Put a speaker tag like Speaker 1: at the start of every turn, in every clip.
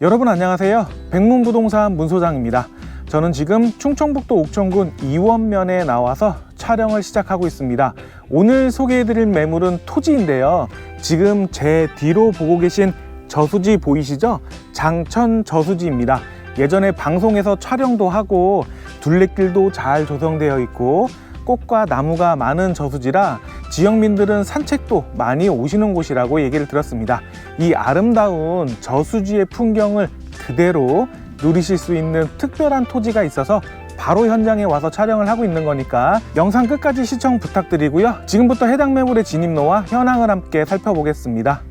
Speaker 1: 여러분 안녕하세요. 백문부동산 문소장입니다. 저는 지금 충청북도 옥천군 이원면에 나와서 촬영을 시작하고 있습니다. 오늘 소개해드릴 매물은 토지인데요. 지금 제 뒤로 보고 계신 저수지 보이시죠? 장천 저수지입니다. 예전에 방송에서 촬영도 하고 둘레길도 잘 조성되어 있고 꽃과 나무가 많은 저수지라 지역민들은 산책도 많이 오시는 곳이라고 얘기를 들었습니다. 이 아름다운 저수지의 풍경을 그대로 누리실 수 있는 특별한 토지가 있어서 바로 현장에 와서 촬영을 하고 있는 거니까 영상 끝까지 시청 부탁드리고요. 지금부터 해당 매물의 진입로와 현황을 함께 살펴보겠습니다.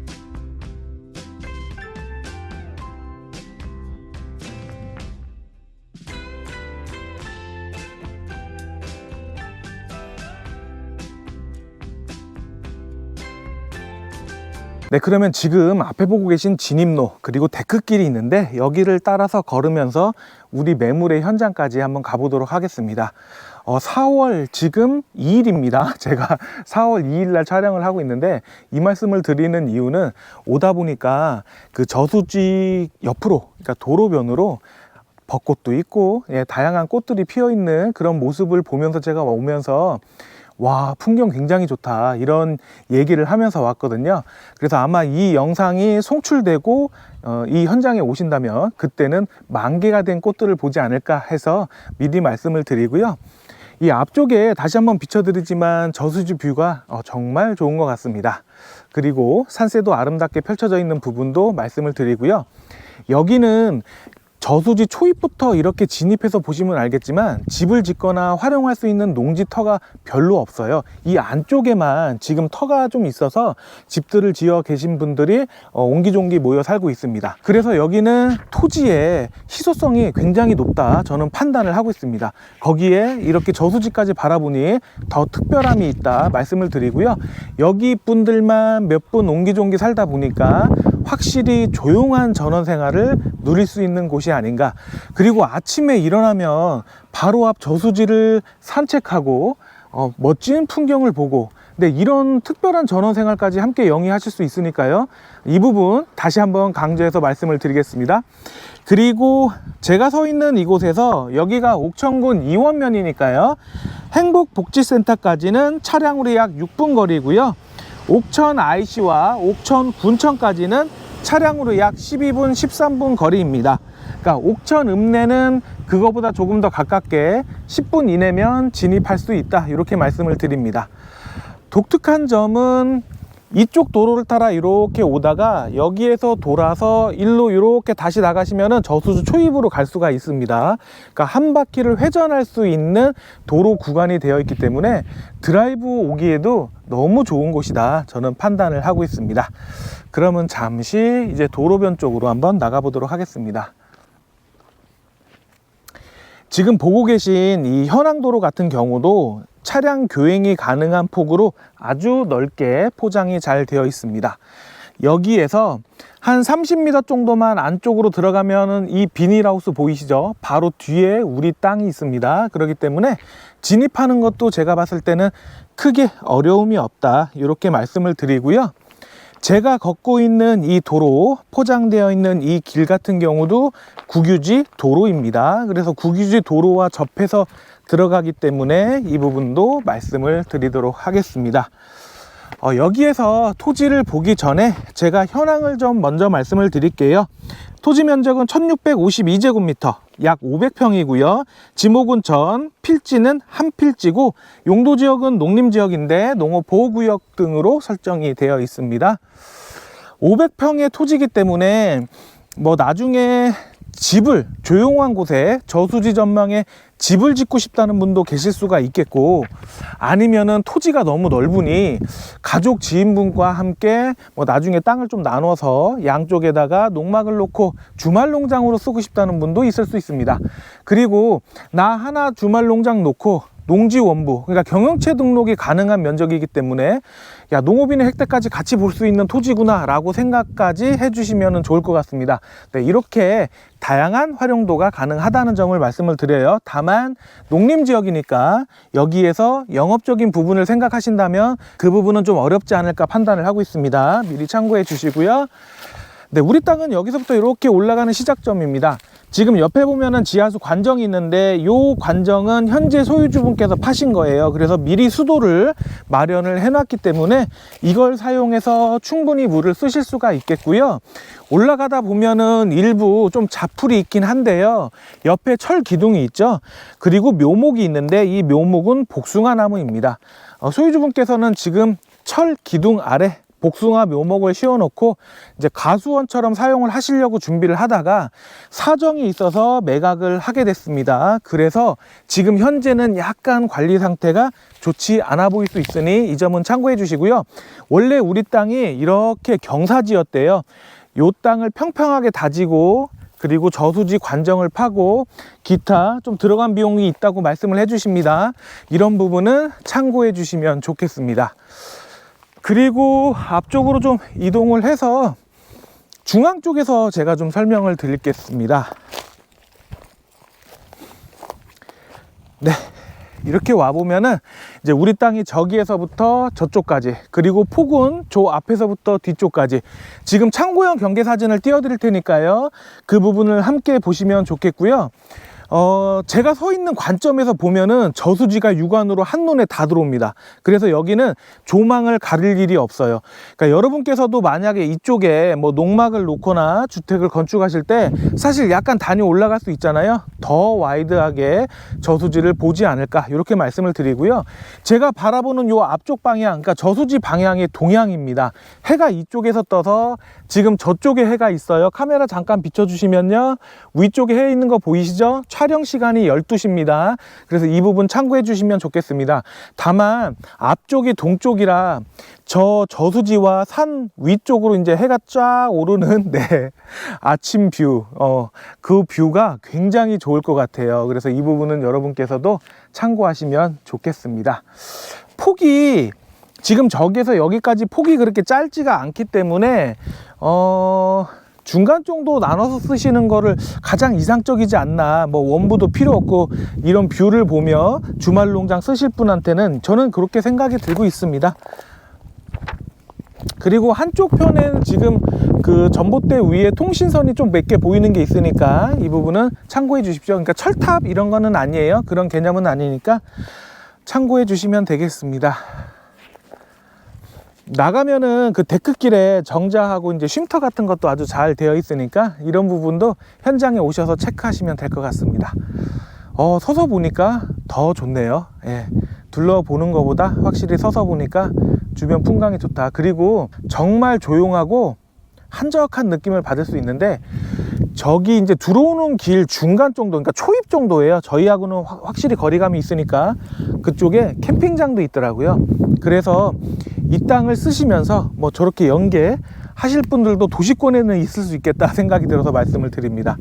Speaker 1: 네, 그러면 지금 앞에 보고 계신 진입로 그리고 데크길이 있는데 여기를 따라서 걸으면서 우리 매물의 현장까지 한번 가보도록 하겠습니다. 어, 4월 지금 2일입니다. 제가 4월 2일 날 촬영을 하고 있는데 이 말씀을 드리는 이유는 오다 보니까 그 저수지 옆으로 그러니까 도로변으로 벚꽃도 있고 예, 다양한 꽃들이 피어 있는 그런 모습을 보면서 제가 오면서 와 풍경 굉장히 좋다. 이런 얘기를 하면서 왔거든요. 그래서 아마 이 영상이 송출되고 어, 이 현장에 오신다면 그때는 만개가 된 꽃들을 보지 않을까 해서 미리 말씀을 드리고요. 이 앞쪽에 다시 한번 비춰드리지만 저수지 뷰가 어, 정말 좋은 것 같습니다. 그리고 산세도 아름답게 펼쳐져 있는 부분도 말씀을 드리고요. 여기는 저수지 초입부터 이렇게 진입해서 보시면 알겠지만 집을 짓거나 활용할 수 있는 농지 터가 별로 없어요. 이 안쪽에만 지금 터가 좀 있어서 집들을 지어 계신 분들이 어, 옹기종기 모여 살고 있습니다. 그래서 여기는 토지의 희소성이 굉장히 높다. 저는 판단을 하고 있습니다. 거기에 이렇게 저수지까지 바라보니 더 특별함이 있다 말씀을 드리고요. 여기 분들만 몇 분 옹기종기 살다 보니까 확실히 조용한 전원 생활을 누릴 수 있는 곳이 아닌가. 그리고 아침에 일어나면 바로 앞 저수지를 산책하고 어, 멋진 풍경을 보고 네, 이런 특별한 전원 생활까지 함께 영위하실 수 있으니까요. 이 부분 다시 한번 강조해서 말씀을 드리겠습니다. 그리고 제가 서 있는 이곳에서 여기가 옥천군 이원면이니까요. 행복복지센터까지는 차량으로 약 6분 거리고요. 옥천 IC와 옥천 군청까지는 차량으로 약 12분, 13분 거리입니다. 그러니까 옥천 읍내는 그거보다 조금 더 가깝게 10분 이내면 진입할 수 있다. 이렇게 말씀을 드립니다. 독특한 점은 이쪽 도로를 따라 이렇게 오다가 여기에서 돌아서 일로 이렇게 다시 나가시면은 저수지 초입으로 갈 수가 있습니다. 그러니까 한 바퀴를 회전할 수 있는 도로 구간이 되어 있기 때문에 드라이브 오기에도 너무 좋은 곳이다. 저는 판단을 하고 있습니다. 그러면 잠시 이제 도로변 쪽으로 한번 나가보도록 하겠습니다. 지금 보고 계신 이 현황도로 같은 경우도 차량 교행이 가능한 폭으로 아주 넓게 포장이 잘 되어 있습니다. 여기에서 한 30m 정도만 안쪽으로 들어가면은 이 비닐하우스 보이시죠? 바로 뒤에 우리 땅이 있습니다. 그렇기 때문에 진입하는 것도 제가 봤을 때는 크게 어려움이 없다. 이렇게 말씀을 드리고요. 제가 걷고 있는 이 도로, 포장되어 있는 이 길 같은 경우도 국유지 도로입니다. 그래서 국유지 도로와 접해서 들어가기 때문에 이 부분도 말씀을 드리도록 하겠습니다. 어, 여기에서 토지를 보기 전에 제가 현황을 좀 먼저 말씀을 드릴게요. 토지 면적은 1652제곱미터, 약 500평이고요. 지목은 전, 필지는 한 필지고 용도 지역은 농림 지역인데 농업 보호 구역 등으로 설정이 되어 있습니다. 500평의 토지이기 때문에 뭐 나중에 집을 조용한 곳에 저수지 전망에 집을 짓고 싶다는 분도 계실 수가 있겠고 아니면은 토지가 너무 넓으니 가족 지인분과 함께 뭐 나중에 땅을 좀 나눠서 양쪽에다가 농막을 놓고 주말 농장으로 쓰고 싶다는 분도 있을 수 있습니다. 그리고 나 하나 주말 농장 놓고 농지 원부 그러니까 경영체 등록이 가능한 면적이기 때문에 야 농업인의 혜택까지 같이 볼 수 있는 토지구나 라고 생각까지 해주시면 좋을 것 같습니다. 네, 이렇게 다양한 활용도가 가능하다는 점을 말씀을 드려요. 다만 농림지역이니까 여기에서 영업적인 부분을 생각하신다면 그 부분은 좀 어렵지 않을까 판단을 하고 있습니다. 미리 참고해 주시고요 네, 우리 땅은 여기서부터 이렇게 올라가는 시작점입니다. 지금 옆에 보면은 지하수 관정이 있는데 요 관정은 현재 소유주분께서 파신 거예요. 그래서 미리 수도를 마련을 해놨기 때문에 이걸 사용해서 충분히 물을 쓰실 수가 있겠고요. 올라가다 보면은 일부 좀 자풀이 있긴 한데요. 옆에 철 기둥이 있죠. 그리고 묘목이 있는데 이 묘목은 복숭아 나무입니다. 어, 소유주분께서는 지금 철 기둥 아래 복숭아 묘목을 씌워놓고 이제 가수원처럼 사용을 하시려고 준비를 하다가 사정이 있어서 매각을 하게 됐습니다. 그래서 지금 현재는 약간 관리 상태가 좋지 않아 보일 수 있으니 이 점은 참고해 주시고요. 원래 우리 땅이 이렇게 경사지였대요. 요 땅을 평평하게 다지고 그리고 저수지 관정을 파고 기타 좀 들어간 비용이 있다고 말씀을 해 주십니다. 이런 부분은 참고해 주시면 좋겠습니다. 그리고 앞쪽으로 좀 이동을 해서 중앙 쪽에서 제가 좀 설명을 드리겠습니다. 네. 이렇게 와 보면은 이제 우리 땅이 저기에서부터 저쪽까지 그리고 폭은 저 앞에서부터 뒤쪽까지 지금 참고형 경계 사진을 띄워 드릴 테니까요. 그 부분을 함께 보시면 좋겠고요. 어, 제가 서 있는 관점에서 보면은 저수지가 육안으로 한눈에 다 들어옵니다. 그래서 여기는 조망을 가릴 일이 없어요. 그러니까 여러분께서도 만약에 이쪽에 뭐 농막을 놓거나 주택을 건축하실 때 사실 약간 단위 올라갈 수 있잖아요. 더 와이드하게 저수지를 보지 않을까 이렇게 말씀을 드리고요. 제가 바라보는 요 앞쪽 방향, 그러니까 저수지 방향이 동향입니다. 해가 이쪽에서 떠서 지금 저쪽에 해가 있어요. 카메라 잠깐 비춰주시면요. 위쪽에 해 있는 거 보이시죠? 촬영 시간이 12시입니다. 그래서 이 부분 참고해 주시면 좋겠습니다. 다만 앞쪽이 동쪽이라 저 저수지와 산 위쪽으로 이제 해가 쫙 오르는 네, 아침 뷰, 어, 그 뷰가 굉장히 좋을 것 같아요. 그래서 이 부분은 여러분께서도 참고하시면 좋겠습니다. 폭이 지금 저기에서 여기까지 폭이 그렇게 짧지가 않기 때문에 어 중간 정도 나눠서 쓰시는 거를 가장 이상적이지 않나. 뭐 원부도 필요 없고 이런 뷰를 보며 주말 농장 쓰실 분한테는 저는 그렇게 생각이 들고 있습니다. 그리고 한쪽 편에는 지금 그 전봇대 위에 통신선이 좀 몇 개 보이는 게 있으니까 이 부분은 참고해 주십시오. 그러니까 철탑 이런 거는 아니에요. 그런 개념은 아니니까 참고해 주시면 되겠습니다 나가면은 그 데크길에 정자하고 이제 쉼터 같은 것도 아주 잘 되어 있으니까 이런 부분도 현장에 오셔서 체크하시면 될 것 같습니다. 어, 서서 보니까 더 좋네요. 예. 둘러보는 것보다 확실히 서서 보니까 주변 풍광이 좋다. 그리고 정말 조용하고 한적한 느낌을 받을 수 있는데 저기 이제 들어오는 길 중간 정도, 그러니까 초입 정도예요. 저희하고는 확- 확실히 거리감이 있으니까 그쪽에 캠핑장도 있더라고요. 그래서 이 땅을 쓰시면서 뭐 저렇게 연계 하실 분들도 도시권에는 있을 수 있겠다 생각이 들어서 말씀을 드립니다.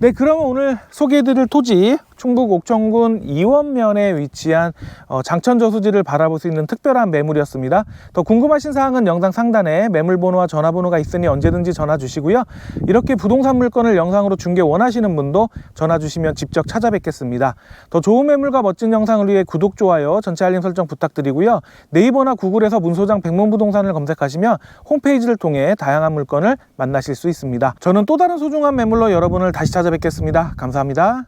Speaker 1: 네, 그러면 오늘 소개해드릴 토지 충북 옥천군 이원면에 위치한 어, 장천 저수지를 바라볼 수 있는 특별한 매물이었습니다. 더 궁금하신 사항은 영상 상단에 매물번호와 전화번호가 있으니 언제든지 전화 주시고요. 이렇게 부동산 물건을 영상으로 중개 원하시는 분도 전화 주시면 직접 찾아뵙겠습니다. 더 좋은 매물과 멋진 영상을 위해 구독, 좋아요, 전체 알림 설정 부탁드리고요. 네이버나 구글에서 문소장 백문부동산을 검색하시면 홈페이지를 통해 다양한 물건을 만나실 수 있습니다. 저는 또 다른 소중한 매물로 여러분을 다시 찾아뵙겠습니다. 감사합니다.